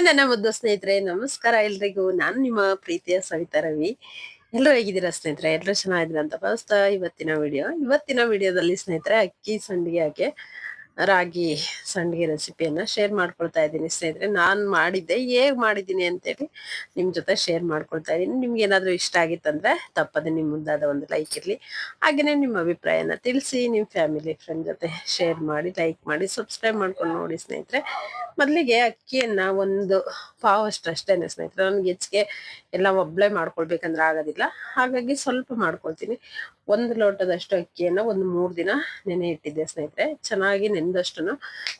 ನನ್ನ ಮುದ್ದು ಸ್ನೇಹಿತರೆ, ನಮಸ್ಕಾರ ಎಲ್ರಿಗೂ. ನಾನು ನಿಮ್ಮ ಪ್ರೀತಿಯ ಸವಿತಾ ರವಿ. ಎಲ್ಲರೂ ಹೇಗಿದ್ದೀರಾ ಸ್ನೇಹಿತರೆ? ಎಲ್ಲರೂ ಚೆನ್ನಾಗಿದ್ದೀರ ಅಂತ ಭಾವಿಸ್ತಾ ಇವತ್ತಿನ ವಿಡಿಯೋ ಇವತ್ತಿನ ವಿಡಿಯೋದಲ್ಲಿ ಸ್ನೇಹಿತರೆ, ಅಕ್ಕಿ ಸಂಡಿಗೆ ಹಾಕಿ ರಾಗಿ ಸಂಡಿಗೆ ರೆಸಿಪಿಯನ್ನ ಶೇರ್ ಮಾಡ್ಕೊಳ್ತಾ ಇದ್ದೀನಿ ಸ್ನೇಹಿತರೆ. ನಾನು ಮಾಡಿದ್ದೆ, ಹೇಗೆ ಮಾಡಿದ್ದೀನಿ ಅಂತೇಳಿ ನಿಮ್ಮ ಜೊತೆ ಶೇರ್ ಮಾಡ್ಕೊಳ್ತಾ ಇದ್ದೀನಿ. ನಿಮ್ಗೆ ಏನಾದರೂ ಇಷ್ಟ ಆಗಿತ್ತಂದ್ರೆ ತಪ್ಪದೆ ನಿಮ್ಮ ಮುಂದಾದ ಒಂದು ಲೈಕ್ ಇರಲಿ. ಹಾಗೆಯೇ ನಿಮ್ಮ ಅಭಿಪ್ರಾಯನ ತಿಳಿಸಿ ನಿಮ್ಮ ಫ್ಯಾಮಿಲಿ ಫ್ರೆಂಡ್ ಜೊತೆ ಶೇರ್ ಮಾಡಿ ಲೈಕ್ ಮಾಡಿ ಸಬ್ಸ್ಕ್ರೈಬ್ ಮಾಡ್ಕೊಂಡು ನೋಡಿ ಸ್ನೇಹಿತರೆ. ಮೊದಲಿಗೆ ಅಕ್ಕಿಯನ್ನ ಒಂದು ಪಾವಷ್ಟು ಅಷ್ಟೇ ಸ್ನೇಹಿತರೆ. ನನಗೆ ಹೆಚ್ಚಿಗೆ ಎಲ್ಲ ಒಬ್ಬಳೇ ಮಾಡ್ಕೊಳ್ಬೇಕಂದ್ರೆ ಆಗೋದಿಲ್ಲ. ಹಾಗಾಗಿ ಸ್ವಲ್ಪ ಮಾಡ್ಕೊಳ್ತೀನಿ. ಒಂದು ಲೋಟದಷ್ಟು ಅಕ್ಕಿಯನ್ನ ಒಂದು ಮೂರು ದಿನ ನೆನೆ ಇಟ್ಟಿದ್ದೆ ಸ್ನೇಹಿತರೆ. ಚೆನ್ನಾಗಿ ನೆನೆದಷ್ಟು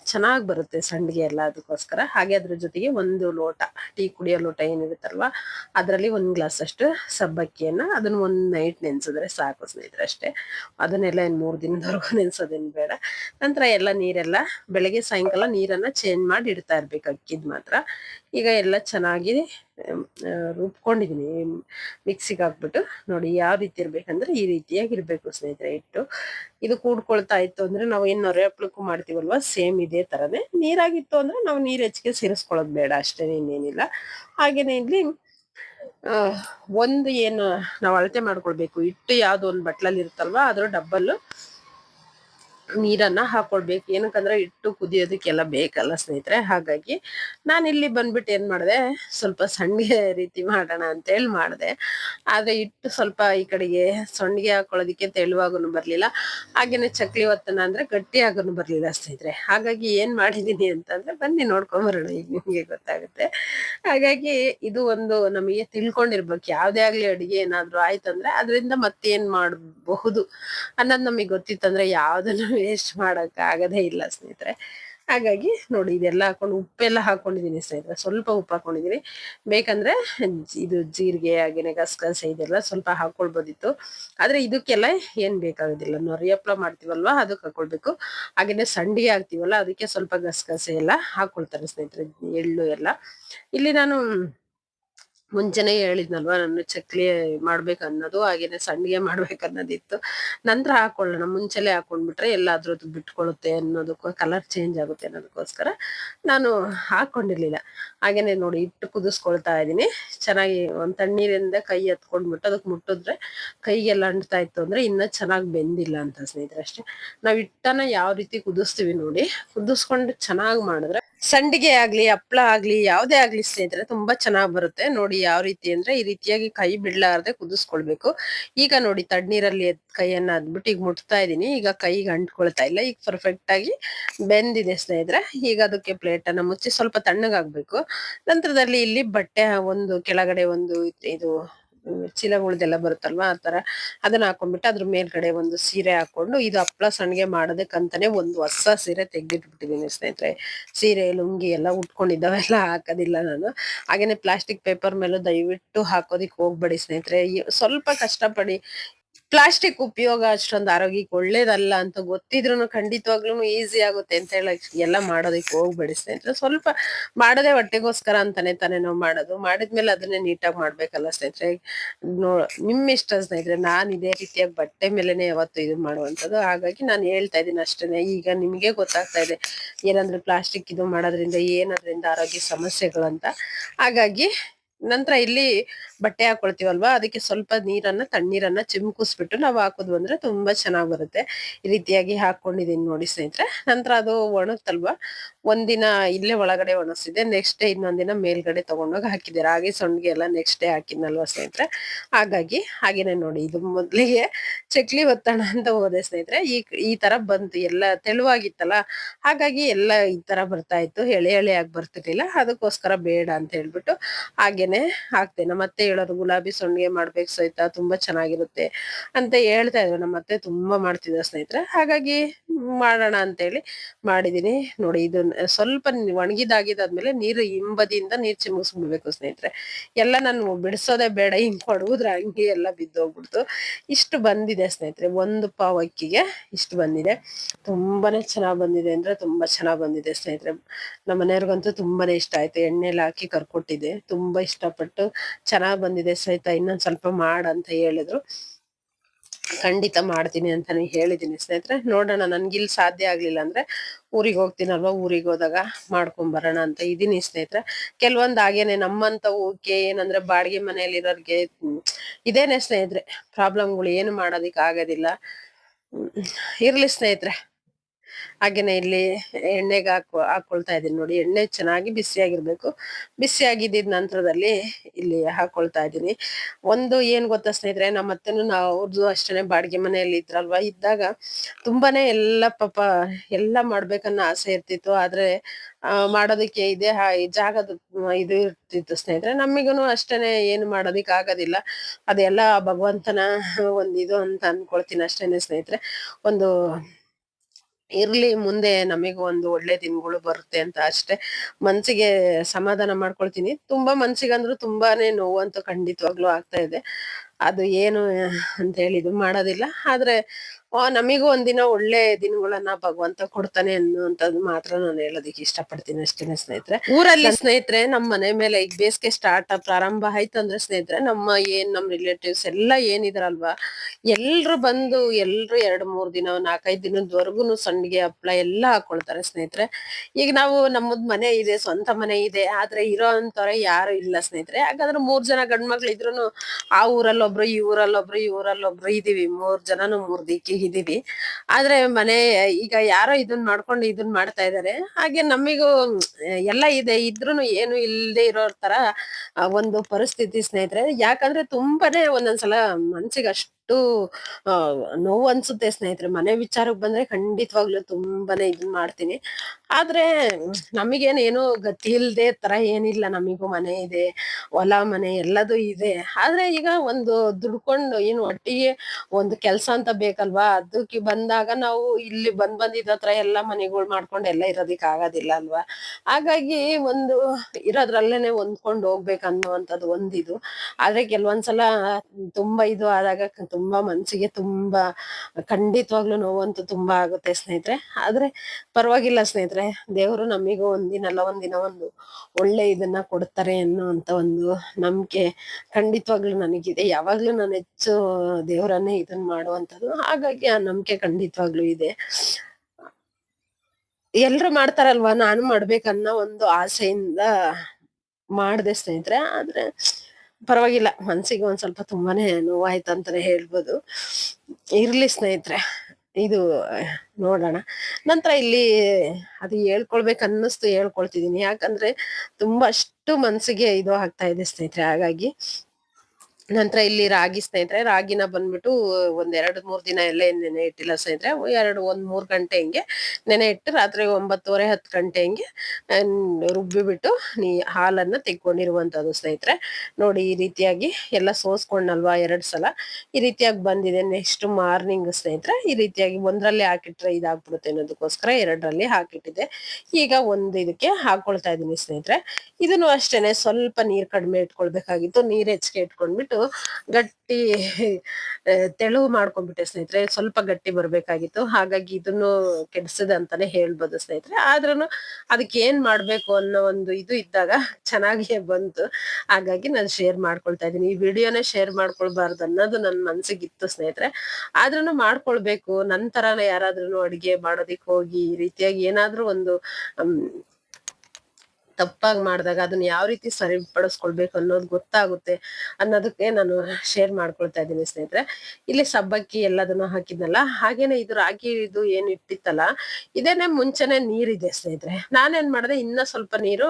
ಚೆನ್ನಾಗಿ ಬರುತ್ತೆ ಸಂಡಿಗೆ ಎಲ್ಲ ಅದಕ್ಕೋಸ್ಕರ. ಹಾಗೆ ಅದ್ರ ಜೊತೆಗೆ ಒಂದು ಲೋಟ, ಟೀ ಕುಡಿಯೋ ಲೋಟ ಏನಿರುತ್ತಲ್ವ, ಅದರಲ್ಲಿ ಒಂದು ಗ್ಲಾಸ್ ಅಷ್ಟು ಸಬ್ಬಕ್ಕಿಯನ್ನ ಅದನ್ನ ಒಂದು ನೈಟ್ ನೆನೆಸಿದ್ರೆ ಸಾಕು ಸ್ನೇಹಿತರೆ ಅಷ್ಟೇ. ಅದನ್ನೆಲ್ಲ ಏನು ಮೂರು ದಿನದವರೆಗೂ ನೆನೆಸೋದೇನು ಬೇಡ. ನಂತರ ಎಲ್ಲ ನೀರೆಲ್ಲ ಬೆಳಗ್ಗೆ ಸಾಯಂಕಾಲ ನೀರನ್ನ ಚೇಂಜ್ ಮಾಡಿ ಇಡ್ತಾ ಇರ್ಬೇಕು ಅಕ್ಕಿದ್ ಮಾತ್ರ. ಈಗ ಎಲ್ಲ ಚೆನ್ನಾಗಿ ರುಬ್ಕೊಂಡಿದ್ದೀನಿ ಮಿಕ್ಸಿಗೆ ಹಾಕ್ಬಿಟ್ಟು ನೋಡಿ ಯಾವ ರೀತಿ ಇರಬೇಕಂದ್ರೆ ಈ ರೀತಿಯಾಗಿ ಇರಬೇಕು ಸ್ನೇಹಿತರೆ ಇಟ್ಟು ಇದು ಕೂಡ್ಕೊಳ್ತಾ ಇತ್ತು ಅಂದ್ರೆ ನಾವು ಏನು ನೊರೆ ಹಪ್ಳಕ್ಕೂ ಮಾಡ್ತೀವಲ್ವಾ, ಸೇಮ್ ಇದೇ ತರನೇ. ನೀರಾಗಿತ್ತು ಅಂದ್ರೆ ನಾವು ನೀರು ಹೆಚ್ಚಿಗೆ ಸೇರಿಸ್ಕೊಳ್ಳೋದು ಬೇಡ, ಅಷ್ಟೇ ಇನ್ನೇನಿಲ್ಲ. ಹಾಗೇನೆ ಇಲ್ಲಿ ಒಂದು ಏನು ನಾವು ಅಳತೆ ಮಾಡ್ಕೊಳ್ಬೇಕು. ಇಟ್ಟು ಯಾವ್ದು ಒಂದು ಬಟ್ಲಲ್ಲಿ ಇರುತ್ತಲ್ವಾ, ಅದರ ಡಬ್ಬಲ್ ನೀರನ್ನ ಹಾಕೊಳ್ಬೇಕು ಏನಕ್ಕಂದ್ರೆ ಇಟ್ಟು ಕುದಿಯೋದಕ್ಕೆಲ್ಲ ಬೇಕಲ್ಲ ಸ್ನೇಹಿತರೆ. ಹಾಗಾಗಿ ನಾನು ಇಲ್ಲಿ ಬಂದ್ಬಿಟ್ಟು ಏನು ಮಾಡಿದೆ, ಸ್ವಲ್ಪ ಸಂಡಿಗೆ ರೀತಿ ಮಾಡೋಣ ಅಂತ ಹೇಳಿ ಮಾಡಿದೆ. ಆದ್ರೆ ಇಟ್ಟು ಸ್ವಲ್ಪ ಈ ಕಡೆಗೆ ಸಂಡಿಗೆ ಹಾಕೊಳ್ಳೋದಿಕ್ಕೆ ತೆಳುವಾಗೂ ಬರಲಿಲ್ಲ. ಹಾಗೇನೆ ಚಕ್ಲಿ ಒತ್ತನ ಅಂದ್ರೆ ಗಟ್ಟಿಯಾಗೂ ಬರ್ಲಿಲ್ಲ ಸ್ನೇಹಿತರೆ. ಹಾಗಾಗಿ ಏನು ಮಾಡಿದ್ದೀನಿ ಅಂತಂದರೆ ಬನ್ನಿ ನೋಡ್ಕೊಂಬರೋಣ ಈಗ ನಿಮಗೆ ಗೊತ್ತಾಗುತ್ತೆ. ಹಾಗಾಗಿ ಇದು ಒಂದು ನಮಗೆ ತಿಳ್ಕೊಂಡಿರ್ಬೇಕು. ಯಾವ್ದೇ ಆಗ್ಲಿ ಅಡಿಗೆ ಏನಾದ್ರು ಆಯ್ತಂದ್ರೆ ಅದರಿಂದ ಮತ್ತೇನು ಮಾಡಬಹುದು ಅನ್ನೋದು ನಮಗೆ ಗೊತ್ತಿತ್ತಂದ್ರೆ ಯಾವ್ದನ್ನು ವೇಸ್ಟ್ ಮಾಡಕ್ ಆಗದೇ ಇಲ್ಲ ಸ್ನೇಹಿತರೆ. ಹಾಗಾಗಿ ನೋಡಿ ಇದೆಲ್ಲ ಹಾಕೊಂಡು ಉಪ್ಪೆಲ್ಲ ಹಾಕೊಂಡಿದೀನಿ ಸ್ನೇಹಿತರೆ. ಸ್ವಲ್ಪ ಉಪ್ಪು ಹಾಕೊಂಡಿದೀನಿ ಬೇಕಂದ್ರೆ ಇದು ಜೀರಿಗೆ, ಹಾಗೇನೆ ಗಸಗಸೆ ಇದೆಲ್ಲ ಸ್ವಲ್ಪ ಹಾಕೊಳ್ಬೋದಿತ್ತು. ಆದ್ರೆ ಇದಕ್ಕೆಲ್ಲ ಏನ್ ಬೇಕಾಗೋದಿಲ್ಲ. ನೊರಿ ಹಪ್ಪಳ ಮಾಡ್ತೀವಲ್ವ ಅದಕ್ಕೆ ಹಾಕೊಳ್ಬೇಕು. ಹಾಗೇನೆ ಸಂಡಿಗೆ ಹಾಕ್ತಿವಲ್ಲ ಅದಕ್ಕೆ ಸ್ವಲ್ಪ ಗಸಗಸೆ ಎಲ್ಲ ಹಾಕೊಳ್ತಾರೆ ಸ್ನೇಹಿತರೆ. ಎಳ್ಳು ಎಲ್ಲ. ಇಲ್ಲಿ ನಾನು ಮುಂಚೆನೆ ಹೇಳಿದ್ನಲ್ವಾ ನಾನು ಚಕ್ಲಿ ಮಾಡ್ಬೇಕು ಅನ್ನೋದು ಹಾಗೇನೆ ಸಂಡಿಗೆ ಮಾಡ್ಬೇಕು ಅನ್ನೋದಿತ್ತು ನಂತರ ಹಾಕೊಳ್ಳೋಣ, ಮುಂಚೆಲೆ ಹಾಕೊಂಡ್ಬಿಟ್ರೆ ಎಲ್ಲಾದ್ರದ್ದು ಬಿಟ್ಕೊಳ್ಳುತ್ತೆ ಅನ್ನೋದಕ್ಕೂ ಕಲರ್ ಚೇಂಜ್ ಆಗುತ್ತೆ ಅನ್ನೋದಕ್ಕೋಸ್ಕರ ನಾನು ಹಾಕೊಂಡಿರ್ಲಿಲ್ಲ. ಹಾಗೇನೆ ನೋಡಿ ಇಟ್ಟು ಕುದಿಸ್ಕೊಳ್ತಾ ಇದ್ದೀನಿ. ಚೆನ್ನಾಗಿ ಒಂದು ತಣ್ಣೀರಿಂದ ಕೈ ಎತ್ಕೊಂಡ್ಬಿಟ್ಟು ಅದಕ್ಕೆ ಮುಟ್ಟಿದ್ರೆ ಕೈಗೆಲ್ಲ ಅಂಟ್ತಾ ಇತ್ತು ಅಂದ್ರೆ ಇನ್ನೂ ಚೆನ್ನಾಗಿ ಬೆಂದಿಲ್ಲ ಅಂತ ಸ್ನೇಹಿತರೆ ಅಷ್ಟೇ. ನಾವು ಇಟ್ಟನ ಯಾವ ರೀತಿ ಕುದಿಸ್ತೀವಿ ನೋಡಿ, ಕುದಿಸ್ಕೊಂಡು ಚೆನ್ನಾಗಿ ಮಾಡಿದ್ರೆ ಸಂಡಿಗೆ ಆಗ್ಲಿ, ಹಪ್ಳ ಆಗ್ಲಿ, ಯಾವ್ದೇ ಆಗ್ಲಿ ಸ್ನೇಹಿತರೆ ತುಂಬಾ ಚೆನ್ನಾಗ್ ಬರುತ್ತೆ. ನೋಡಿ ಯಾವ ರೀತಿ ಅಂದ್ರೆ ಈ ರೀತಿಯಾಗಿ ಕೈ ಬಿಡ್ಲಾರ್ದೆ ಕುದಿಸ್ಕೊಳ್ಬೇಕು. ಈಗ ನೋಡಿ ತಣ್ಣೀರಲ್ಲಿ ಕೈಯನ್ನ ಅದ್ಬಿಟ್ಟು ಈಗ ಮುಟ್ತಾ ಇದೀನಿ. ಈಗ ಕೈಗೆ ಅಂಟ್ಕೊಳ್ತಾ ಇಲ್ಲ. ಈಗ ಪರ್ಫೆಕ್ಟ್ ಆಗಿ ಬೆಂದಿದೆ ಸ್ನೇಹಿತರೆ. ಈಗ ಅದಕ್ಕೆ ಪ್ಲೇಟ್ ಅನ್ನ ಮುಚ್ಚಿ ಸ್ವಲ್ಪ ತಣ್ಣಗಾಗ್ಬೇಕು. ನಂತರದಲ್ಲಿ ಇಲ್ಲಿ ಬಟ್ಟೆ ಒಂದು ಕೆಳಗಡೆ ಒಂದು ಇದು ಚೀಲಗಳ್ದೆಲ್ಲ ಬರುತ್ತಲ್ವಾ ಆ ತರ ಅದನ್ನ ಹಾಕೊಂಡ್ಬಿಟ್ಟು ಅದ್ರ ಮೇಲ್ಗಡೆ ಒಂದು ಸೀರೆ ಹಾಕೊಂಡು ಇದು ಹಪ್ಪಳ ಸಣ್ಣಗೆ ಮಾಡೋದಕ್ಕಂತಾನೆ ಒಂದು ಹೊಸ ಸೀರೆ ತೆಗ್ದಿಟ್ಬಿಟ್ಟಿದೀನಿ ಸ್ನೇಹಿತರೆ. ಸೀರೆ, ಲುಂಗಿ ಎಲ್ಲ ಉಟ್ಕೊಂಡಿದ್ದಾವೆಲ್ಲ ಹಾಕೋದಿಲ್ಲ ನಾನು. ಹಾಗೇನೆ ಪ್ಲಾಸ್ಟಿಕ್ ಪೇಪರ್ ಮೇಲೂ ದಯವಿಟ್ಟು ಹಾಕೋದಿಕ್ ಹೋಗ್ಬೇಡಿ ಸ್ನೇಹಿತರೆ. ಸ್ವಲ್ಪ ಕಷ್ಟಪಡಿ ಪ್ಲಾಸ್ಟಿಕ್ ಉಪಯೋಗ ಅಷ್ಟೊಂದು ಆರೋಗ್ಯಕ್ಕೆ ಒಳ್ಳೇದಲ್ಲ ಅಂತ ಗೊತ್ತಿದ್ರು ಖಂಡಿತವಾಗ್ಲೂ ಈಸಿ ಆಗುತ್ತೆ ಅಂತ ಹೇಳಿ ಎಲ್ಲ ಮಾಡೋದಕ್ಕೆ ಹೋಗ್ಬೇಡಿ ಸ್ನೇಹಿತರೆ ಸ್ವಲ್ಪ ಮಾಡದೆ ಹೊಟ್ಟೆಗೋಸ್ಕರ ಅಂತಾನೆ ತಾನೇ ನಾವು ಮಾಡೋದು. ಮಾಡಿದ್ಮೇಲೆ ಅದನ್ನೇ ನೀಟಾಗಿ ಮಾಡ್ಬೇಕಲ್ಲ ಸ್ನೇಹಿತರೆ. ನೋ, ನಿಮ್ಮ ಇಷ್ಟ ಸ್ನೇಹಿತರೆ, ನಾನು ಇದೇ ರೀತಿಯಾಗಿ ಬಟ್ಟೆ ಮೇಲೆನೆ ಯಾವತ್ತು ಇದು ಮಾಡುವಂಥದ್ದು. ಹಾಗಾಗಿ ನಾನು ಹೇಳ್ತಾ ಇದ್ದೀನಿ ಅಷ್ಟೇ ಈಗ ನಿಮಗೆ ಗೊತ್ತಾಗ್ತಾ ಇದೆ ಏನಂದ್ರೆ ಪ್ಲಾಸ್ಟಿಕ್ ಇದು ಮಾಡೋದ್ರಿಂದ, ಏನಾದ್ರಿಂದ ಆರೋಗ್ಯ ಸಮಸ್ಯೆಗಳು ಅಂತ. ಹಾಗಾಗಿ ನಂತರ ಇಲ್ಲಿ ಬಟ್ಟೆ ಹಾಕೊಳ್ತೀವಲ್ವಾ? ಅದಕ್ಕೆ ಸ್ವಲ್ಪ ನೀರನ್ನ, ತಣ್ಣೀರನ್ನ ಚಿಮ್ಕಿಸ್ಬಿಟ್ಟು ನಾವು ಹಾಕೋದು ಅಂದ್ರೆ ತುಂಬಾ ಚೆನ್ನಾಗ್ ಬರುತ್ತೆ. ಈ ರೀತಿಯಾಗಿ ಹಾಕೊಂಡಿದೀನಿ ನೋಡಿ ಸ್ನೇಹಿತರೆ. ನಂತರ ಅದು ಒಣಗ್ತಲ್ವಾ? ಒಂದಿನ ಇಲ್ಲೇ ಒಳಗಡೆ ಒಣಸಿದೆ ನೆಕ್ಸ್ಟ್ ಡೇ ಇನ್ನೊಂದಿನ ಮೇಲ್ಗಡೆ ತಗೊಂಡೋಗಿ ಹಾಕಿದೆ ಹಾಗೆ ಸೊಂಡಿಗೆ ಎಲ್ಲ ನೆಕ್ಸ್ಟ್ ಡೇ ಹಾಕಿದ್ನಲ್ವ ಸ್ನೇಹಿತರೆ? ಹಾಗಾಗಿ ಹಾಗೇನೆ ನೋಡಿ, ಇದು ಮೊದಲಿಗೆ ಚಕ್ಲಿ ಒತ್ತಣ ಅಂತ ಹೋದೆ ಸ್ನೇಹಿತರೆ. ಈ ಈ ತರ ಬಂತು, ಎಲ್ಲ ತೆಳುವಾಗಿತ್ತಲ್ಲ, ಹಾಗಾಗಿ ಎಲ್ಲ ಈ ತರ ಬರ್ತಾ ಇತ್ತು. ಎಳೆ ಆಗಿ ಬರ್ತಿರ್ಲಿಲ್ಲ, ಅದಕ್ಕೋಸ್ಕರ ಬೇಡ ಅಂತ ಹೇಳ್ಬಿಟ್ಟು ಹಾಗೇನೆ ಹಾಕ್ತೇನೆ ಮತ್ತೆ ಹೇಳೋದು, ಗುಲಾಬಿ ಸೊಂಡಿಗೆ ಮಾಡ್ಬೇಕು ಸಹಿತ ತುಂಬಾ ಚೆನ್ನಾಗಿರುತ್ತೆ ಅಂತ ಹೇಳ್ತಾ ಇದ್ರು. ನಮ್ಮ ಅತ್ತೆ ತುಂಬಾ ಮಾಡ್ತಿದ್ದ ಸ್ನೇಹಿತರೆ. ಹಾಗಾಗಿ ಮಾಡೋಣ ಅಂತ ಹೇಳಿ ಮಾಡಿದೀನಿ. ನೋಡಿ, ಇದು ಸ್ವಲ್ಪ ಒಣಗಿದಾಗಿದ್ದಾದ್ಮೇಲೆ ನೀರು ಹಿಂಬದಿಯಿಂದ ನೀರು ಚಿಮುಗಿಸ್ಬಿಡ್ಬೇಕು ಸ್ನೇಹಿತರೆ. ಎಲ್ಲ ನಾನು ಬಿಡಿಸೋದೇ ಬೇಡ, ಹಿಂಗ್ ಹೊಡಗುದ್ರ ಹಂಗೆ ಎಲ್ಲ ಬಿದ್ದೋಗ್ಬಿಡ್ತು. ಇಷ್ಟು ಬಂದಿದೆ ಸ್ನೇಹಿತರೆ, ಒಂದು ಪಾವ್ ಅಕ್ಕಿಗೆ ಇಷ್ಟು ಬಂದಿದೆ. ತುಂಬಾನೇ ಚೆನ್ನಾಗ್ ಬಂದಿದೆ ಅಂದ್ರೆ ತುಂಬಾ ಚೆನ್ನಾಗ್ ಬಂದಿದೆ ಸ್ನೇಹಿತರೆ. ನಮ್ಮ ಮನೆಯವ್ರಿಗಂತೂ ತುಂಬಾನೇ ಇಷ್ಟ ಆಯ್ತು. ಎಣ್ಣೆಲ್ಲ ಹಾಕಿ ಕರ್ಕೊಟ್ಟಿದೆ ತುಂಬಾ ಇಷ್ಟಪಟ್ಟು ಚೆನ್ನಾಗ್ ಬಂದಿದೆ ಸ್ನೇಹಿತ, ಇನ್ನೊಂದ್ ಸ್ವಲ್ಪ ಮಾಡ ಅಂತ ಹೇಳಿದ್ರು. ಖಂಡಿತ ಮಾಡ್ತೀನಿ ಅಂತಾನೆ ಹೇಳಿದ್ದೀನಿ ಸ್ನೇಹಿತರೆ. ನೋಡೋಣ ನನ್ಗಿಲ್ ಸಾಧ್ಯ ಆಗ್ಲಿಲ್ಲ ಅಂದ್ರೆ ಊರಿಗೆ ಹೋಗ್ತೀನಲ್ವ? ಊರಿಗೆ ಹೋದಾಗ ಮಾಡ್ಕೊಂಡ್ ಬರೋಣ ಅಂತ ಇದೀನಿ ಸ್ನೇಹಿತರೆ. ಕೆಲವೊಂದ್ ಹಾಗೇನೆ ನಮ್ಮಂತವಕ್ಕೆ ಏನಂದ್ರೆ ಬಾಡಿಗೆ ಮನೆಯಲ್ಲಿ ಇರೋರ್ಗೆ ಇದೇನೆ ಸ್ನೇಹಿತರೆ. ಪ್ರಾಬ್ಲಮ್ಗಳು ಏನು ಮಾಡೋದಿಕ್ ಆಗೋದಿಲ್ಲ ಇರ್ಲಿ ಸ್ನೇಹಿತರೆ. ಹಾಗೇನೆ ಇಲ್ಲಿ ಎಣ್ಣೆಗೆ ಹಾಕೊ, ಹಾಕೊಳ್ತಾ ಇದ್ದೀನಿ ನೋಡಿ. ಎಣ್ಣೆ ಚೆನ್ನಾಗಿ ಬಿಸಿಯಾಗಿರ್ಬೇಕು. ಬಿಸಿ ಆಗಿದ್ದ ನಂತರದಲ್ಲಿ ಇಲ್ಲಿ ಹಾಕೊಳ್ತಾ ಇದ್ದೀನಿ. ಒಂದು ಏನ್ ಗೊತ್ತಾ ಸ್ನೇಹಿತರೆ ನಮ್ಮ ಅತ್ತೆನೂ ನಾವು ಅವ್ರದ್ದು ಅಷ್ಟೇ ಬಾಡಿಗೆ ಮನೆಯಲ್ಲಿ ಇದ್ರಲ್ವಾ? ಇದ್ದಾಗ ತುಂಬಾನೇ ಎಲ್ಲ ಪಾಪ ಎಲ್ಲ ಮಾಡ್ಬೇಕನ್ನೋ ಆಸೆ ಇರ್ತಿತ್ತು. ಆದ್ರೆ ಮಾಡೋದಕ್ಕೆ ಇದೆ ಜಾಗದ ಇದು ಇರ್ತಿತ್ತು ಸ್ನೇಹಿತರೆ. ನಮಗೂ ಅಷ್ಟೇನೆ ಏನು ಮಾಡೋದಿಕ್ ಆಗೋದಿಲ್ಲ. ಅದೆಲ್ಲ ಭಗವಂತನ ಒಂದು ಇದು ಅಂತ ಅನ್ಕೊಳ್ತೀನಿ ಅಷ್ಟೇನೆ ಸ್ನೇಹಿತರೆ. ಒಂದು ಇರ್ಲಿ ಮುಂದೆ ನಮಗೂ ಒಂದು ಒಳ್ಳೆ ದಿನಗಳು ಬರುತ್ತೆ ಅಂತ ಅಷ್ಟೇ. ಮನ್ಸಿಗೆ ಸಮಾಧಾನ ಮಾಡ್ಕೊಳ್ತೀನಿ. ತುಂಬಾ ಮನ್ಸಿಗಂದ್ರೂ ತುಂಬಾನೇ ನೋವು ಅಂತೂ ಖಂಡಿತವಾಗ್ಲೂ ಆಗ್ತಾ ಇದೆ. ಅದು ಏನು ಅಂತ ಹೇಳಿ ಇದು ಮಾಡೋದಿಲ್ಲ. ಆದ್ರೆ ಆ, ನಮಿಗೂ ಒಂದಿನ ಒಳ್ಳೆ ದಿನಗಳನ್ನ ಭಗವಂತ ಕೊಡ್ತಾನೆ ಅನ್ನುವಂಥದ್ದು ಮಾತ್ರ ನಾನು ಹೇಳೋದಕ್ಕೆ ಇಷ್ಟಪಡ್ತೀನಿ ಅಷ್ಟೇನೆ ಸ್ನೇಹಿತರೆ. ಊರಲ್ಲಿ ಸ್ನೇಹಿತರೆ ನಮ್ಮ ಮನೆ ಮೇಲೆ ಈಗ ಬೇಸಿಗೆ ಸ್ಟಾರ್ಟ್ ಪ್ರಾರಂಭ ಆಯ್ತು ಅಂದ್ರೆ ಸ್ನೇಹಿತರೆ ನಮ್ಮ ಏನ್ ನಮ್ ರಿಲೇಟಿವ್ಸ್ ಎಲ್ಲ ಏನಿದ್ರಲ್ವಾ ಎಲ್ರು ಬಂದು ಎಲ್ರು ಎರಡ್ ಮೂರ್ ದಿನ ನಾಲ್ಕೈದು ದಿನದವರೆಗೂ ಸಣ್ಣಗೆ ಹಪ್ಳ ಎಲ್ಲ ಹಾಕೊಳ್ತಾರೆ ಸ್ನೇಹಿತರೆ. ಈಗ ನಾವು ನಮ್ಮದ್ ಮನೆ ಇದೆ ಸ್ವಂತ ಮನೆ ಇದೆ ಆದ್ರೆ ಇರೋ ಅಂತವ್ರೆ ಯಾರು ಇಲ್ಲ ಸ್ನೇಹಿತರೆ. ಯಾಕಂದ್ರೆ ಮೂರ್ ಜನ ಗಂಡ್ಮಕ್ಳು ಇದ್ರು ಆ ಊರಲ್ಲೊಬ್ರು ಈ ಊರಲ್ಲೊಬ್ರು ಈ ಊರಲ್ಲೊಬ್ರು ಇದೀವಿ ಮೂರ್ ಜನನು ಮೂರ್ ದಿಕ್ಕಿಗೆ ಇದೀವಿ ಆದ್ರೆ ಮನೆ, ಈಗ ಯಾರೋ ಇದನ್ ಮಾಡ್ಕೊಂಡು ಇದನ್ ಮಾಡ್ತಾ ಇದಾರೆ. ಹಾಗೆ ನಮಿಗೂ, ಎಲ್ಲ ಇದೆ. ಇದ್ರು ಏನು ಇಲ್ಲದೆ ಇರೋ ತರ ಒಂದು ಪರಿಸ್ಥಿತಿ ಸ್ನೇಹಿತರೆ. ಯಾಕಂದ್ರೆ ತುಂಬಾನೇ ಒಂದೊಂದ್ಸಲ ಮನ್ಸಿಗೆ ಅಷ್ಟು ಆ, ನೋವು ಅನ್ಸುತ್ತೆ ಸ್ನೇಹಿತರೆ. ಮನೆ ವಿಚಾರಕ್ಕೆ ಬಂದ್ರೆ ಖಂಡಿತವಾಗ್ಲೂ ತುಂಬಾನೇ ಇದನ್ ಮಾಡ್ತೀನಿ. ಆದ್ರೆ ನಮಗೇನೇನು ಗತಿ ಇಲ್ದೆ ತರ ಏನಿಲ್ಲ. ನಮಗೂ ಮನೆ ಇದೆ ಹೊಲ ಮನೆ ಎಲ್ಲದೂ ಇದೆ. ಆದ್ರೆ ಈಗ ಒಂದು ದುಡ್ಕೊಂಡು ಏನು ಒಟ್ಟಿಗೆ ಒಂದು ಕೆಲ್ಸ ಅಂತ ಬೇಕಲ್ವಾ? ಅದಕ್ಕೆ ಬಂದಾಗ ನಾವು ಇಲ್ಲಿ ಬಂದ್ ಬಂದಿದ್ದ ಹತ್ರ ಎಲ್ಲ ಮನೆಗಳು ಮಾಡ್ಕೊಂಡು ಎಲ್ಲ ಇರೋದಿಕ್ ಆಗೋದಿಲ್ಲ ಅಲ್ವಾ? ಹಾಗಾಗಿ ಒಂದು ಇರೋದ್ರಲ್ಲೇನೆ ಹೊಂದ್ಕೊಂಡು ಹೋಗ್ಬೇಕು ಅನ್ನುವಂಥದ್ದು ಒಂದಿದು. ಆದ್ರೆ ಕೆಲವೊಂದ್ಸಲ ತುಂಬಾ ಇದು ಆದಾಗ ತುಂಬಾ ಮನ್ಸಿಗೆ ತುಂಬಾ ಖಂಡಿತವಾಗ್ಲು ನೋವಂತೂ ತುಂಬಾ ಆಗುತ್ತೆ ಸ್ನೇಹಿತರೆ. ಆದ್ರೆ ಪರವಾಗಿಲ್ಲ ಸ್ನೇಹಿತರೆ, ದೇವರು ನಮಿಗೂ ಒಂದಿನಲ್ಲ ಒಂದಿನ ಒಂದು ಒಳ್ಳೆ ಇದನ್ನ ಕೊಡ್ತಾರೆ ಅನ್ನುವಂತ ಒಂದು ನಂಬಿಕೆ ಖಂಡಿತವಾಗ್ಲು ನನಗಿದೆ. ಯಾವಾಗ್ಲೂ ನಾನು ಹೆಚ್ಚು ದೇವರನ್ನೇ ಇದನ್ ಮಾಡುವಂತದ್ದು. ಹಾಗಾಗಿ ಆ ನಂಬಿಕೆ ಖಂಡಿತವಾಗ್ಲು ಇದೆ. ಎಲ್ರು ಮಾಡ್ತಾರಲ್ವಾ? ನಾನು ಮಾಡ್ಬೇಕನ್ನೋ ಒಂದು ಆಸೆಯಿಂದ ಮಾಡ್ದೆ ಸ್ನೇಹಿತರೆ. ಆದ್ರೆ ಪರವಾಗಿಲ್ಲ, ಮನ್ಸಿಗೆ ಒಂದ್ ಸ್ವಲ್ಪ ತುಂಬಾನೇ ನೋವಾಯ್ತು ಅಂತಾನೆ ಹೇಳ್ಬೋದು. ಇರ್ಲಿ ಸ್ನೇಹಿತರೆ, ಇದು, ನೋಡೋಣ. ನಂತರ ಇಲ್ಲಿ ಅದು ಹೇಳ್ಕೊಳ್ಬೇಕು ಅನ್ನಿಸ್ತು ಹೇಳ್ಕೊಳ್ತಿದ್ದೀನಿ. ಯಾಕಂದ್ರೆ ತುಂಬಾ ಅಷ್ಟು ಮನ್ಸಿಗೆ ಇದು ಆಗ್ತಾ ಇದೆ ಸ್ನೇಹಿತರೆ, ಹಾಗಾಗಿ ನಂತರ ಇಲ್ಲಿ ರಾಗಿ ಸ್ನೇಹಿತರೆ, ರಾಗಿನ ಬಂದ್ಬಿಟ್ಟು ಒಂದ್ ಎರಡ್ ಮೂರ್ ದಿನ ಎಲ್ಲ ನೆನೆ ಇಟ್ಟಿಲ್ಲ ಸ್ನೇಹಿತರೆ, ಎರಡು ಒಂದ್ ಮೂರ್ ಗಂಟೆ ಹಿಂಗೆ ನೆನೆ ಇಟ್ಟು ರಾತ್ರಿ ಒಂಬತ್ತುವರೆ ಹತ್ತು ಗಂಟೆ ಹಿಂಗೆ ರುಬ್ಬಿ ಬಿಟ್ಟು ನೀ ಹಾಲನ್ನ ತೆಕ್ಕೊಂಡಿರುವಂತದ್ದು ಸ್ನೇಹಿತರೆ. ನೋಡಿ ಈ ರೀತಿಯಾಗಿ ಎಲ್ಲ ಸೋಸ್ಕೊಂಡಲ್ವಾ ಎರಡ್ ಸಲ. ಈ ರೀತಿಯಾಗಿ ಬಂದಿದೆ ನೆಕ್ಸ್ಟ್ ಮಾರ್ನಿಂಗ್ ಸ್ನೇಹಿತರೆ, ಈ ರೀತಿಯಾಗಿ ಒಂದ್ರಲ್ಲಿ ಹಾಕಿಟ್ರೆ ಇದಾಗ್ಬಿಡುತ್ತೆ ಅನ್ನೋದಕ್ಕೋಸ್ಕರ ಎರಡರಲ್ಲಿ ಹಾಕಿಟ್ಟಿದೆ ಈಗ ಒಂದ್ ಇದಕ್ಕೆ ಹಾಕೊಳ್ತಾ ಇದೀನಿ ಸ್ನೇಹಿತರೆ. ಇದನ್ನು ಅಷ್ಟೇನೆ ಸ್ವಲ್ಪ ನೀರ್ ಕಡಿಮೆ ಇಟ್ಕೊಳ್ಬೇಕಾಗಿತ್ತು, ನೀರ್ ಹೆಚ್ಚಿಗೆ ಇಟ್ಕೊಂಡ್ಬಿಟ್ಟು ಗಟ್ಟಿ ತೆಳು ಮಾಡ್ಕೊಂಡ್ಬಿಟ್ಟೆ ಸ್ನೇಹಿತರೆ. ಸ್ವಲ್ಪ ಗಟ್ಟಿ ಬರಬೇಕಾಗಿತ್ತು. ಹಾಗಾಗಿ ಇದನ್ನು ಕೆಡಿಸಿದೆ ಅಂತಾನೆ ಹೇಳ್ಬೋದು ಸ್ನೇಹಿತರೆ. ಆದ್ರೂ ಅದಕ್ಕೆ ಏನ್ ಮಾಡ್ಬೇಕು ಅನ್ನೋ ಒಂದು ಇದು ಇದ್ದಾಗ ಚೆನ್ನಾಗಿಯೇ ಬಂತು. ಹಾಗಾಗಿ ನಾನು ಶೇರ್ ಮಾಡ್ಕೊಳ್ತಾ ಇದ್ದೀನಿ. ಈ ವಿಡಿಯೋನೇ ಶೇರ್ ಮಾಡ್ಕೊಳ್ಬಾರ್ದು ಅನ್ನೋದು ನನ್ ಮನ್ಸಿಗಿತ್ತು ಸ್ನೇಹಿತರೆ. ಆದ್ರೂ ಮಾಡ್ಕೊಳ್ಬೇಕು. ನಂತರ ಯಾರಾದ್ರೂ ಅಡಿಗೆ ಮಾಡೋದಿಕ್ ಹೋಗಿ ಈ ರೀತಿಯಾಗಿ ಏನಾದ್ರೂ ಒಂದು ತಪ್ಪಾಗಿ ಮಾಡಿದಾಗ ಅದನ್ನ ಯಾವ ರೀತಿ ಸರಿಪಡಿಸ್ಕೊಳ್ಬೇಕು ಅನ್ನೋದು ಗೊತ್ತಾಗುತ್ತೆ ಅನ್ನೋದಕ್ಕೆ ನಾನು ಶೇರ್ ಮಾಡ್ಕೊಳ್ತಾ ಇದ್ದೀನಿ ಸ್ನೇಹಿತರೆ. ಇಲ್ಲಿ ಸಬ್ಬಕ್ಕಿ ಎಲ್ಲದನ್ನು ಹಾಕಿದ್ನಲ್ಲ, ಹಾಗೇನೆ ಇದು ರಾಗಿ ಇದು ಏನು ಇಟ್ಟಿತ್ತಲ್ಲ ಇದೇನೆ ಮುಂಚೆನೆ ನೀರಿದೆ ಸ್ನೇಹಿತರೆ. ನಾನೇನ್ ಮಾಡಿದೆ, ಇನ್ನ ಸ್ವಲ್ಪ ನೀರು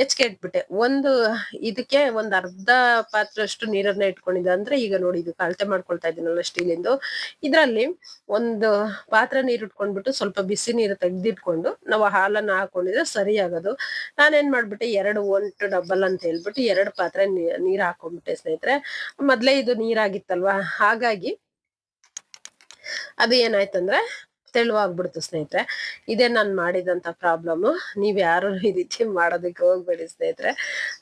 ಹೆಚ್ಚಿಗೆ ಇಟ್ಬಿಟ್ಟೆ. ಒಂದು ಇದಕ್ಕೆ ಒಂದ್ ಅರ್ಧ ಪಾತ್ರಷ್ಟು ನೀರನ್ನ ಇಟ್ಕೊಂಡಿದ್ದೆ. ಅಂದ್ರೆ ಈಗ ನೋಡಿ, ಇದು ಕಳತೆ ಮಾಡ್ಕೊಳ್ತಾ ಇದ್ದೀನಲ್ಲ ಸ್ಟೀಲಿಂದು. ಇದ್ರಲ್ಲಿ ಒಂದು ಪಾತ್ರೆ ನೀರು ಇಟ್ಕೊಂಡ್ಬಿಟ್ಟು ಸ್ವಲ್ಪ ಬಿಸಿ ನೀರು ತೆಗ್ದಿಟ್ಕೊಂಡು ನಾವು ಹಾಲನ್ನ ಹಾಕೊಂಡಿದ್ರೆ ಸರಿ ಆಗೋದು ನಾನೇನ್ ಮಾಡ್ಬಿಟ್ಟೆ ಎರಡು ಒಂಟು ಡಬಲ್ ಅಂತ ಹೇಳ್ಬಿಟ್ಟು ಎರಡು ಪಾತ್ರೆ ನೀರ್ ಹಾಕೊಂಡ್ಬಿಟ್ಟೆ ಸ್ನೇಹಿತರೆ. ಮೊದ್ಲೇ ಇದು ನೀರಾಗಿತ್ತಲ್ವಾ? ಹಾಗಾಗಿ ಅದು ಏನಾಯ್ತಂದ್ರೆ ತೆಳುವಾಗ್ಬಿಡ್ತು ಸ್ನೇಹಿತರೆ. ಇದೇ ನಾನ್ ಮಾಡಿದಂತ ಪ್ರಾಬ್ಲಮ್. ನೀವ್ ಯಾರು ಈ ರೀತಿ ಮಾಡೋದಕ್ಕೆ ಹೋಗ್ಬೇಡಿ ಸ್ನೇಹಿತರೆ.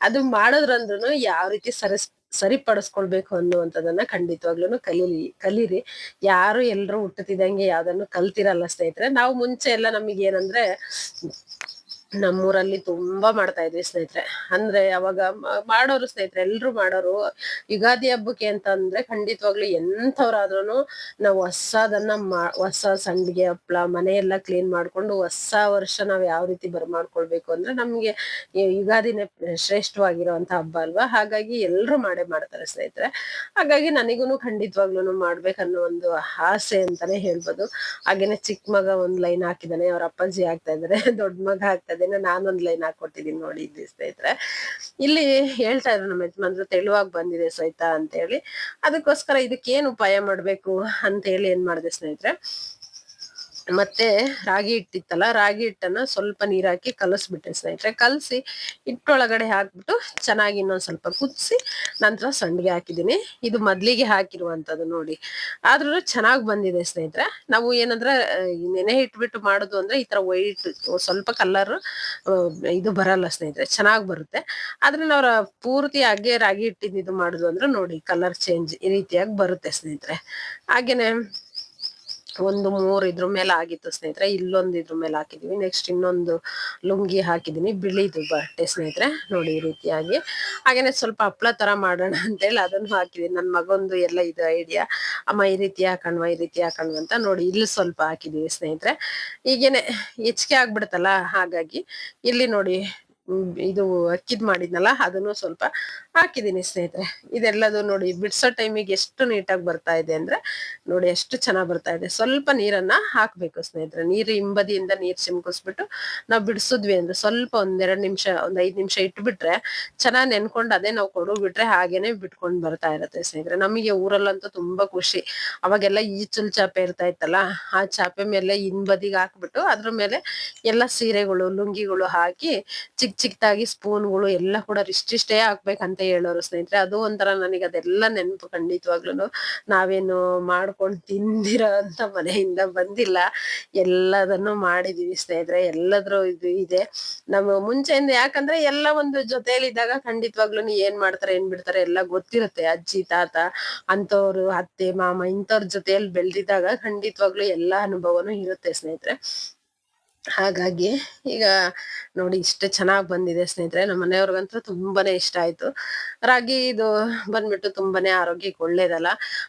ಅದು ಮಾಡೋದ್ರಂದ್ರೂ ಯಾವ ರೀತಿ ಸರಿಸ್, ಸರಿಪಡಿಸ್ಕೊಳ್ಬೇಕು ಅನ್ನುವಂಥದ್ದನ್ನ ಖಂಡಿತವಾಗ್ಲೂ ಕಲೀಲಿ, ಕಲೀರಿ. ಯಾರು ಎಲ್ರು ಹುಟ್ಟುತ್ತಿದ್ದಂಗೆ ಯಾವ್ದನ್ನು ಕಲ್ತಿರಲ್ಲ ಸ್ನೇಹಿತರೆ. ನಾವು ಮುಂಚೆ ಎಲ್ಲ ನಮಗೆ ಏನಂದ್ರೆ ನಮ್ಮೂರಲ್ಲಿ ತುಂಬಾ ಮಾಡ್ತಾ ಇದ್ವಿ ಸ್ನೇಹಿತರೆ. ಅಂದ್ರೆ ಅವಾಗ ಮಾಡೋರು ಸ್ನೇಹಿತರೆ, ಎಲ್ರು ಮಾಡೋರು ಯುಗಾದಿ ಹಬ್ಬಕ್ಕೆ ಅಂತ ಅಂದ್ರೆ ಖಂಡಿತವಾಗ್ಲು ಎಂಥವ್ರಾದ್ರೂ ನಾವು ಹೊಸದನ್ನ ಮಾ, ಹೊಸ ಸಂಡಿಗೆ ಹಪ್ಳ, ಮನೆಯೆಲ್ಲ ಕ್ಲೀನ್ ಮಾಡ್ಕೊಂಡು ಹೊಸ ವರ್ಷ ನಾವ್ ಯಾವ ರೀತಿ ಬರ್ಮಾಡ್ಕೊಳ್ಬೇಕು ಅಂದ್ರೆ ನಮ್ಗೆ ಯುಗಾದಿನೇ ಶ್ರೇಷ್ಠವಾಗಿರುವಂತ ಹಬ್ಬ ಅಲ್ವಾ? ಹಾಗಾಗಿ ಎಲ್ರು ಮಾಡೇ ಮಾಡ್ತಾರೆ ಸ್ನೇಹಿತರೆ. ಹಾಗಾಗಿ ನನಗೂನು ಖಂಡಿತವಾಗ್ಲೂ ಮಾಡ್ಬೇಕನ್ನೋ ಒಂದು ಆಸೆ ಅಂತಾನೆ ಹೇಳ್ಬೋದು. ಹಾಗೇನೆ ಚಿಕ್ಕ ಮಗ ಒಂದ್ ಲೈನ್ ಹಾಕಿದಾನೆ, ಅವ್ರ ಅಪ್ಪಾಜಿ ಆಗ್ತಾ ಇದಾರೆ, ದೊಡ್ಡ ಮಗ ಆಗ್ತಾ ಇದ್ದಾನೆ ನಾನೊಂದ್ ಲೈನ್ ಹಾಕೊಟ್ಟಿದೀನಿ ನೋಡಿ ಇದ್ರಿ ಸ್ನೇಹಿತರೆ. ಇಲ್ಲಿ ಹೇಳ್ತಾ ಇದ್ರು ನಮ್ಮ ಯಜಮಾನ್ರು, ತೆಳುವಾಗಿ ಬಂದಿದೆ ಸಹಿತ ಅಂತ ಹೇಳಿ ಅದಕ್ಕೋಸ್ಕರ ಇದಕ್ಕೆ ಏನ್ ಉಪಾಯ ಮಾಡ್ಬೇಕು ಅಂತ ಹೇಳಿ ಏನ್ ಮಾಡಿದೆ ಸ್ನೇಹಿತರೆ? ಮತ್ತೆ ರಾಗಿ ಹಿಟ್ಟಿತ್ತಲ್ಲ, ರಾಗಿ ಹಿಟ್ಟನ್ನ ಸ್ವಲ್ಪ ನೀರ್ ಹಾಕಿ ಕಲಸ್ಬಿಟ್ಟೆ ಸ್ನೇಹಿತರೆ. ಕಲಸಿ ಹಿಟ್ಟೊಳಗಡೆ ಹಾಕ್ಬಿಟ್ಟು ಚೆನ್ನಾಗಿ ಇನ್ನೊಂದ್ ಸ್ವಲ್ಪ ಕುದಿಸಿ ನಂತರ ಸಂಡಿಗೆ ಹಾಕಿದ್ದೀನಿ. ಇದು ಮೊದ್ಲಿಗೆ ಹಾಕಿರುವಂತದ್ದು ನೋಡಿ. ಆದ್ರೂ ಚೆನ್ನಾಗಿ ಬಂದಿದೆ ಸ್ನೇಹಿತರೆ. ನಾವು ಏನಂದ್ರೆ ನೆನೆ ಇಟ್ಬಿಟ್ಟು ಮಾಡುದು ಅಂದ್ರೆ ಈ ತರ ವೈಟ್, ಸ್ವಲ್ಪ ಕಲರ್ ಇದು ಬರಲ್ಲ ಸ್ನೇಹಿತರೆ. ಚೆನ್ನಾಗಿ ಬರುತ್ತೆ. ಆದ್ರೆ ನಾವು ಪೂರ್ತಿ ಹಾಗೆ ರಾಗಿ ಹಿಟ್ಟಿದ್ದು ಇದು ಮಾಡುದು ಅಂದ್ರೆ ನೋಡಿ ಕಲರ್ ಚೇಂಜ್ ಈ ರೀತಿಯಾಗಿ ಬರುತ್ತೆ ಸ್ನೇಹಿತರೆ. ಹಾಗೇನೆ ಒಂದು ಮೂರ್ ಇದ್ರ ಮೇಲೆ ಆಗಿತ್ತು ಸ್ನೇಹಿತರೆ, ಇಲ್ಲೊಂದು ಇದ್ರ ಮೇಲೆ ಹಾಕಿದೀವಿ. ನೆಕ್ಸ್ಟ್ ಇನ್ನೊಂದು ಲುಂಗಿ ಹಾಕಿದೀನಿ, ಬಿಳಿದು ಬಟ್ಟೆ ಸ್ನೇಹಿತರೆ. ನೋಡಿ ಈ ರೀತಿಯಾಗಿ. ಹಾಗೇನೆ ಸ್ವಲ್ಪ ಹಪ್ಳ ತರ ಮಾಡೋಣ ಅಂತೇಳಿ ಅದನ್ನು ಹಾಕಿದೀನಿ. ನನ್ನ ಮಗೊಂದು ಎಲ್ಲ ಇದು ಐಡಿಯಾ ಅಮ್ಮ ಈ ರೀತಿ ಹಾಕಣ್ವ, ಈ ರೀತಿ ಹಾಕಣ್ವ ಅಂತ ನೋಡಿ ಇಲ್ಲಿ ಸ್ವಲ್ಪ ಹಾಕಿದೀವಿ ಸ್ನೇಹಿತರೆ. ಈಗೇನೆ ಹೆಚ್ಚಿಗೆ ಆಗ್ಬಿಡುತ್ತಲ್ಲ ಹಾಗಾಗಿ ಇಲ್ಲಿ ನೋಡಿ ಇದು ಅಕ್ಕಿದ್ ಮಾಡಿದ್ನಲ್ಲ, ಅದನ್ನು ಸ್ವಲ್ಪ ಹಾಕಿದ್ದೀನಿ ಸ್ನೇಹಿತರೆ. ಇದೆಲ್ಲದು ನೋಡಿ, ಬಿಡ್ಸೋ ಟೈಮಿಗೆ ಎಷ್ಟು ನೀಟಾಗಿ ಬರ್ತಾ ಇದೆ ಅಂದ್ರೆ, ನೋಡಿ ಎಷ್ಟು ಚೆನ್ನಾಗಿ ಬರ್ತಾ ಇದೆ. ಸ್ವಲ್ಪ ನೀರನ್ನ ಹಾಕ್ಬೇಕು ಸ್ನೇಹಿತರೆ. ನೀರು ಹಿಂಬದಿಯಿಂದ ನೀರು ಚಿಮ್ಕಿಸ್ಬಿಟ್ಟು ನಾವು ಬಿಡಿಸಿದ್ವಿ ಅಂದ್ರೆ ಸ್ವಲ್ಪ ಒಂದೆರಡು ನಿಮಿಷ, ಒಂದ್ ಐದ್ ನಿಮಿಷ ಇಟ್ಬಿಟ್ರೆ ಚೆನ್ನಾಗಿ ನೆನ್ಕೊಂಡು ಅದೇ ನಾವು ಕೊಡು ಬಿಟ್ರೆ ಹಾಗೇನೆ ಬಿಟ್ಕೊಂಡು ಬರ್ತಾ ಇರತ್ತೆ ಸ್ನೇಹಿತರೆ. ನಮಗೆ ಊರಲ್ಲಂತೂ ತುಂಬಾ ಖುಷಿ. ಅವಾಗೆಲ್ಲ ಈಚಲ್ ಚಾಪೆ ಇರ್ತಾ ಇತ್ತಲ್ಲ, ಆ ಚಾಪೆ ಮೇಲೆ ಹಿಂಬದಿಗೆ ಹಾಕ್ಬಿಟ್ಟು ಅದ್ರ ಮೇಲೆ ಎಲ್ಲ ಸೀರೆಗಳು, ಲುಂಗಿಗಳು ಹಾಕಿ ಚಿಕ್ಕ ಚಿಕ್ಕದಾಗಿ ಸ್ಪೂನ್ಗಳು ಎಲ್ಲ ಕೂಡ ಇಷ್ಟಿಷ್ಟೇ ಹಾಕ್ಬೇಕಂತ ಹೇಳೋರು ಸ್ನೇಹಿತರೆ, ಅದು ಒಂಥರ ನನಗೆ ಅದೆಲ್ಲ ನೆನಪು ಖಂಡಿತವಾಗ್ಲೂ ನಾವೇನು ಮಾಡ್ಕೊಂಡು ತಿಂದಿರೋ ಅಂತ ಮನೆಯಿಂದ ಬಂದಿಲ್ಲ. ಎಲ್ಲದನ್ನು ಮಾಡಿದೀವಿ ಸ್ನೇಹಿತರೆ, ಎಲ್ಲದ್ರೂ ಇದು ಇದೆ. ನಮ್ಮ ಮುಂಚೆಯಿಂದ ಯಾಕಂದ್ರೆ ಎಲ್ಲ ಒಂದು ಜೊತೆಲಿದ್ದಾಗ ಖಂಡಿತವಾಗ್ಲೂ ಏನ್ ಮಾಡ್ತಾರೆ, ಏನ್ ಬಿಡ್ತಾರೆ ಎಲ್ಲ ಗೊತ್ತಿರುತ್ತೆ. ಅಜ್ಜಿ, ತಾತ ಅಂತವ್ರು ಅತ್ತೆ, ಮಾಮ ಇಂಥವ್ರ ಜೊತೆಯಲ್ಲಿ ಬೆಳೆದಿದ್ದಾಗ ಖಂಡಿತವಾಗ್ಲೂ ಎಲ್ಲಾ ಅನುಭವನೂ ಇರುತ್ತೆ ಸ್ನೇಹಿತರೆ. ಹಾಗಾಗಿ ಈಗ ನೋಡಿ ಇಷ್ಟು ಚೆನ್ನಾಗಿ ಬಂದಿದೆ ಸ್ನೇಹಿತರೆ. ನಮ್ಮ ಮನೆಯವ್ರಿಗಂತೂ ತುಂಬಾನೇ ಇಷ್ಟ ಆಯ್ತು. ರಾಗಿ ಇದು ಬಂದ್ಬಿಟ್ಟು ತುಂಬಾನೇ ಆರೋಗ್ಯಕ್ಕೆ ಒಳ್ಳೇದಲ್ಲ.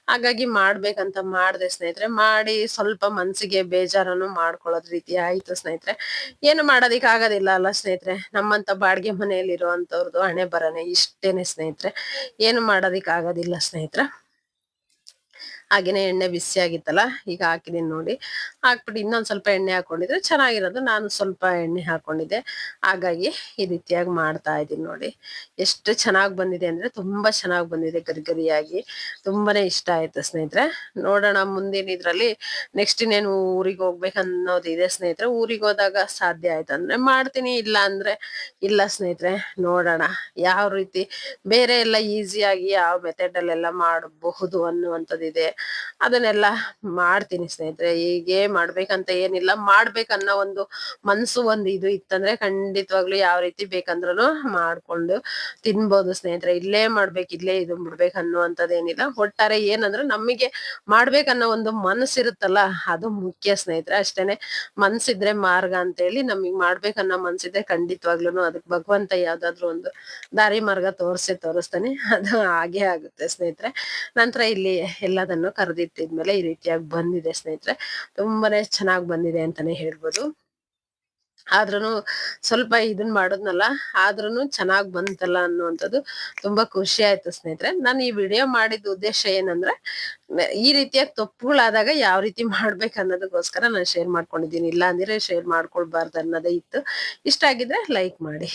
ಹಾಗಾಗಿ ಮಾಡ್ಬೇಕಂತ ಮಾಡ್ದೆ ಸ್ನೇಹಿತರೆ. ಮಾಡಿ ಸ್ವಲ್ಪ ಮನಸ್ಸಿಗೆ ಬೇಜಾರನ್ನು ಮಾಡ್ಕೊಳ್ಳೋದ್ ರೀತಿ ಆಯ್ತು ಸ್ನೇಹಿತರೆ. ಏನು ಮಾಡೋದಿಕ್ ಆಗೋದಿಲ್ಲ ಅಲ್ಲ ಸ್ನೇಹಿತರೆ. ನಮ್ಮಂತ ಬಾಡಿಗೆ ಮನೆಯಲ್ಲಿ ಇರುವಂತವ್ರದ್ದು ಹಣೆ ಬರನೆ ಇಷ್ಟೇನೆ ಸ್ನೇಹಿತರೆ. ಏನು ಮಾಡೋದಿಕ್ ಆಗೋದಿಲ್ಲ ಸ್ನೇಹಿತರೆ. ಹಾಗೇನೆ ಎಣ್ಣೆ ಬಿಸಿ ಆಗಿತ್ತಲ್ಲ, ಈಗ ಹಾಕಿದೀನಿ ನೋಡಿ. ಹಾಕ್ಬಿಟ್ಟು ಇನ್ನೊಂದು ಸ್ವಲ್ಪ ಎಣ್ಣೆ ಹಾಕೊಂಡಿದ್ರೆ ಚೆನ್ನಾಗಿರೋದು. ನಾನು ಸ್ವಲ್ಪ ಎಣ್ಣೆ ಹಾಕೊಂಡಿದ್ದೆ. ಹಾಗಾಗಿ ಈ ರೀತಿಯಾಗಿ ಮಾಡ್ತಾ ಇದ್ದೀನಿ ನೋಡಿ. ಎಷ್ಟು ಚೆನ್ನಾಗಿ ಬಂದಿದೆ ಅಂದ್ರೆ ತುಂಬಾ ಚೆನ್ನಾಗಿ ಬಂದಿದೆ ಗರಿಗರಿಯಾಗಿ. ತುಂಬಾನೇ ಇಷ್ಟ ಆಯ್ತು ಸ್ನೇಹಿತರೆ. ನೋಡೋಣ ಮುಂದಿನ ಇದರಲ್ಲಿ ನೆಕ್ಸ್ಟ್ ಇನ್ನೇನು ಊರಿಗೆ ಹೋಗ್ಬೇಕು ಅನ್ನೋದು ಇದೆ ಸ್ನೇಹಿತರೆ. ಊರಿಗೆ ಹೋದಾಗ ಸಾಧ್ಯ ಆಯ್ತು ಅಂದ್ರೆ ಮಾಡ್ತೀನಿ, ಇಲ್ಲ ಅಂದ್ರೆ ಇಲ್ಲ ಸ್ನೇಹಿತರೆ. ನೋಡೋಣ ಯಾವ ರೀತಿ ಬೇರೆ ಎಲ್ಲ ಈಸಿಯಾಗಿ ಯಾವ ಮೆಥಡ್ ಅಲ್ಲೆಲ್ಲ ಮಾಡಬಹುದು ಅನ್ನುವಂಥದ್ದಿದೆ. ಅದನ್ನೆಲ್ಲ ಮಾಡ್ತೀನಿ ಸ್ನೇಹಿತರೆ. ಹೀಗೆ ಮಾಡ್ಬೇಕಂತ ಏನಿಲ್ಲ. ಮಾಡ್ಬೇಕನ್ನೋ ಒಂದು ಮನ್ಸು ಒಂದು ಇದು ಇತ್ತಂದ್ರೆ ಖಂಡಿತವಾಗ್ಲು ಯಾವ ರೀತಿ ಬೇಕಂದ್ರೂ ಮಾಡ್ಕೊಂಡು ತಿನ್ಬೋದು ಸ್ನೇಹಿತರೆ. ಇಲ್ಲೇ ಮಾಡ್ಬೇಕು, ಇಲ್ಲೇ ಇದು ಬಿಡ್ಬೇಕು ಅನ್ನುವಂಥದ್ದೇನಿಲ್ಲ. ಒಟ್ಟಾರೆ ಏನಂದ್ರೆ ನಮಗೆ ಮಾಡ್ಬೇಕನ್ನೋ ಒಂದು ಮನಸ್ಸಿರುತ್ತಲ್ಲ ಅದು ಮುಖ್ಯ ಸ್ನೇಹಿತರೆ. ಅಷ್ಟೇನೆ ಮನ್ಸಿದ್ರೆ ಮಾರ್ಗ ಅಂತ ಹೇಳಿ ನಮಗ್ ಮಾಡ್ಬೇಕನ್ನೋ ಮನ್ಸಿದ್ರೆ ಖಂಡಿತವಾಗ್ಲೂ ಅದಕ್ಕೆ ಭಗವಂತ ಯಾವ್ದಾದ್ರು ಒಂದು ದಾರಿ ಮಾರ್ಗ ತೋರಿಸಿ, ತೋರಿಸ್ತಾನೆ. ಅದು ಹಾಗೆ ಆಗುತ್ತೆ ಸ್ನೇಹಿತರೆ. ನಂತರ ಇಲ್ಲಿ ಎಲ್ಲದನ್ನು ಕರೆದಿಟ್ಟಿದ್ಮೇಲೆ ಈ ರೀತಿಯಾಗಿ ಬಂದಿದೆ ಸ್ನೇಹಿತರೆ. ತುಂಬಾನೇ ಚೆನ್ನಾಗಿ ಬಂದಿದೆ ಅಂತಾನೆ ಹೇಳ್ಬೋದು. ಆದ್ರೂ ಸ್ವಲ್ಪ ಇದನ್ ಮಾಡೋದ್ನಲ್ಲ, ಆದ್ರೂನು ಚೆನ್ನಾಗ್ ಬಂತಲ್ಲ ಅನ್ನುವಂಥದ್ದು ತುಂಬಾ ಖುಷಿ ಆಯ್ತು ಸ್ನೇಹಿತರೆ. ನಾನು ಈ ವಿಡಿಯೋ ಮಾಡಿದ ಉದ್ದೇಶ ಏನಂದ್ರೆ, ಈ ರೀತಿಯಾಗಿ ತಪ್ಪುಗಳಾದಾಗ ಯಾವ ರೀತಿ ಮಾಡ್ಬೇಕು ಅನ್ನೋದಕ್ಕೋಸ್ಕರ ನಾನು ಶೇರ್ ಮಾಡ್ಕೊಂಡಿದ್ದೀನಿ. ಇಲ್ಲ ಅಂದ್ರೆ ಶೇರ್ ಮಾಡ್ಕೊಳ್ಬಾರ್ದು ಅನ್ನೋದೇ ಇತ್ತು. ಇಷ್ಟ ಆಗಿದ್ರೆ ಲೈಕ್ ಮಾಡಿ.